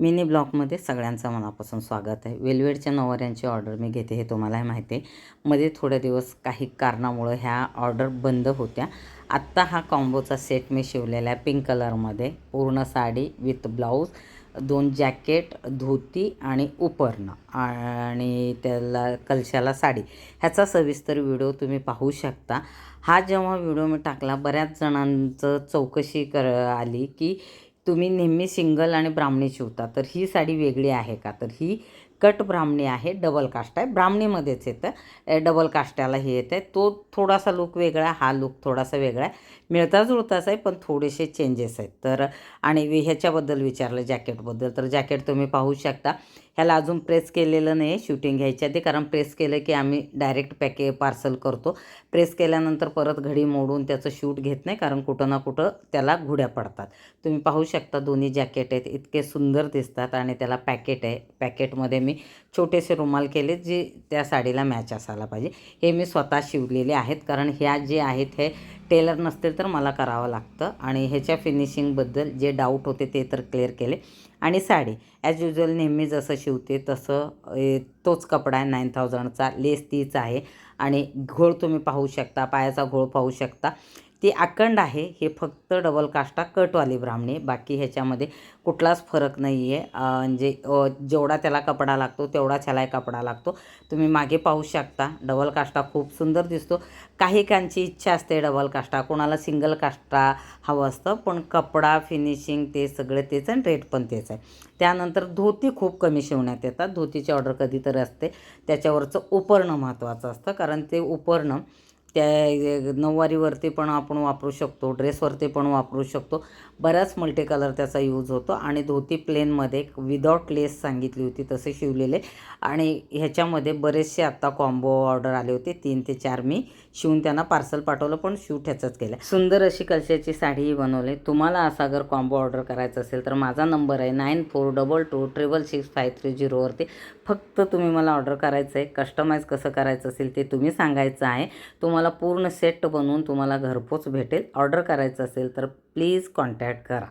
Mini ब्लॉकमध्ये सगळ्यांचं मनापासून स्वागत आहे. वेलवेडच्या नवऱ्यांची ऑर्डर मी घेते हे तुम्हालाही माहिती आहे. मध्ये थोडे दिवस काही कारणामुळं ह्या ऑर्डर बंद होत्या. आत्ता हा कॉम्बोचा सेट मी शिवलेला आहे पिंक कलरमध्ये. पूर्ण साडी विथ ब्लाऊज दोन जॅकेट धोती आणि उपरणं आणि त्याला कलशाला साडी. ह्याचा सविस्तर व्हिडिओ तुम्ही पाहू शकता. हा जेव्हा व्हिडिओ मी टाकला बऱ्याच जणांचं चौकशी कर आली की तुम्ही नेहमी सिंगल आणि ब्राह्मणी शिवता तर ही साडी वेगळी आहे का? तर ही कट ब्राह्मणी आहे डबल कास्ट आहे. ब्राह्मणीमध्येच येतं. डबल कास्टाला हे येतं आहे तो थोडासा लुक वेगळा आहे हा लुक थोडासा वेगळा आहे. मिळता जुळताच आहे पण थोडेसे चेंजेस आहेत. तर आणि ह्याच्याबद्दल विचारलं जॅकेटबद्दल. तर जॅकेट तुम्ही पाहू शकता. ह्याला अजून प्रेस केलेलं नाही आहे शूटिंग घ्यायच्या आधी कारण प्रेस केलं की आम्ही डायरेक्ट पॅके पार्सल करतो. प्रेस केल्यानंतर परत घडी मोडून त्याचं शूट घेत नाही कारण कुठं ना कुठं त्याला घुड्या पडतात. तुम्ही पाहू शकता दोन्ही जॅकेट आहेत इतके सुंदर दिसतात आणि त्याला पॅकेट आहे. पॅकेटमध्ये मी छोटेसे रुमाल केले जे त्या साडीला मॅच असायला पाहिजे. हे मी स्वतः शिवलेले आहेत कारण ह्या जे आहेत हे टेलर नसतील तर मला करावं लागतं. आणि ह्याच्या फिनिशिंगबद्दल जे डाऊट होते ते तर क्लिअर केले. आणि साडी ॲज युजल नेहमी जसं शिवते तसं तोच कपडा आहे नाईन थाउजंडचा लेस तीच आहे. आणि घोळ तुम्ही पाहू शकता पायाचा घोळ पाहू शकता. ती अखंड आहे. हे फक्त डबल काष्टा कटवाली ब्राह्मणी. बाकी ह्याच्यामध्ये कुठलाच फरक नाही आहे म्हणजे जेवढा त्याला कपडा लागतो तेवढाच ह्याला कपडा लागतो. तुम्ही मागे पाहू शकता. डबल काष्टा खूप सुंदर दिसतो. काही कांची इच्छा असते डबल काष्टा कोणाला सिंगल काष्टा हवं असतं पण कपडा फिनिशिंग ते सगळं तेच आणि रेट पण तेच आहे. त्यानंतर धोती खूप कमी शिवण्यात येतात. धोतीची ऑर्डर कधीतरी असते. त्याच्यावरचं उपरणं महत्त्वाचं असतं. कारण ते उपरणं त्या नऊवारीवरती पण आपण वापरू शकतो ड्रेसवरती पण वापरू शकतो. बऱ्याच मल्टी कलर त्याचा यूज होतो आणि धोती प्लेनमध्ये विदाउट लेस सांगितली होती तसे शिवलेले. आणि ह्याच्यामध्ये बरेचसे आत्ता कॉम्बो ऑर्डर आले होते तीन ते चार मी शिवून त्यांना पार्सल पाठवलं पण शूट ह्याचंच केलं. सुंदर अशी कलशाची साडीही बनवली. तुम्हाला असा जर कॉम्बो ऑर्डर करायचा असेल तर माझा नंबर आहे nine four double two triple six five three झिरोवरती फक्त तुम्ही मला ऑर्डर करायचं आहे कस्टमाइज कसं करायचं असेल ते तुम्ही सांगायचं आहे. तुम्हाला तुम्हाला पूर्ण सेट बनवून तुम्हाला घरपोच भेटेल. ऑर्डर करायचं असेल तर प्लीज कॉन्टॅक्ट करा.